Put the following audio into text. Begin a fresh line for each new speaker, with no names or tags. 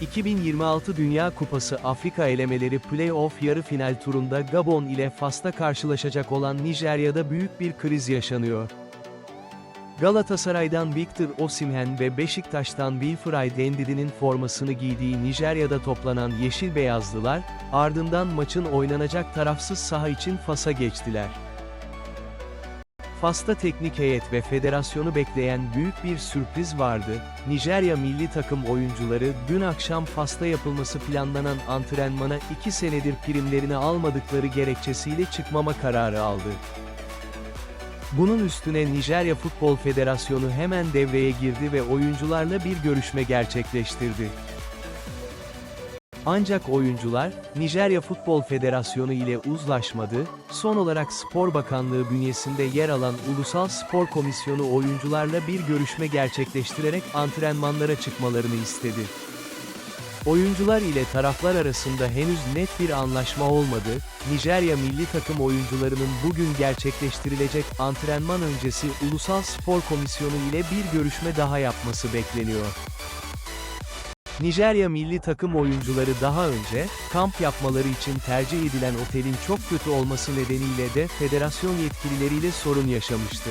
2026 Dünya Kupası Afrika elemeleri play-off yarı final turunda Gabon ile Fas'ta karşılaşacak olan Nijerya'da büyük bir kriz yaşanıyor. Galatasaray'dan Victor Osimhen ve Beşiktaş'tan Wilfried Ndidi'nin formasını giydiği Nijerya'da toplanan Yeşil Beyazlılar, ardından maçın oynanacak tarafsız saha için Fas'a geçtiler. Fas'ta teknik heyet ve federasyonu bekleyen büyük bir sürpriz vardı. Nijerya milli takım oyuncuları dün akşam Fas'ta yapılması planlanan antrenmana 2 senedir primlerini almadıkları gerekçesiyle çıkmama kararı aldı. Bunun üstüne Nijerya Futbol Federasyonu hemen devreye girdi ve oyuncularla bir görüşme gerçekleştirdi. Ancak oyuncular, Nijerya Futbol Federasyonu ile uzlaşmadı, son olarak Spor Bakanlığı bünyesinde yer alan Ulusal Spor Komisyonu oyuncularla bir görüşme gerçekleştirerek antrenmanlara çıkmalarını istedi. Oyuncular ile taraflar arasında henüz net bir anlaşma olmadı, Nijerya milli takım oyuncularının bugün gerçekleştirilecek antrenman öncesi Ulusal Spor Komisyonu ile bir görüşme daha yapması bekleniyor. Nijerya milli takım oyuncuları daha önce, kamp yapmaları için tercih edilen otelin çok kötü olması nedeniyle de federasyon yetkilileriyle sorun yaşamıştı.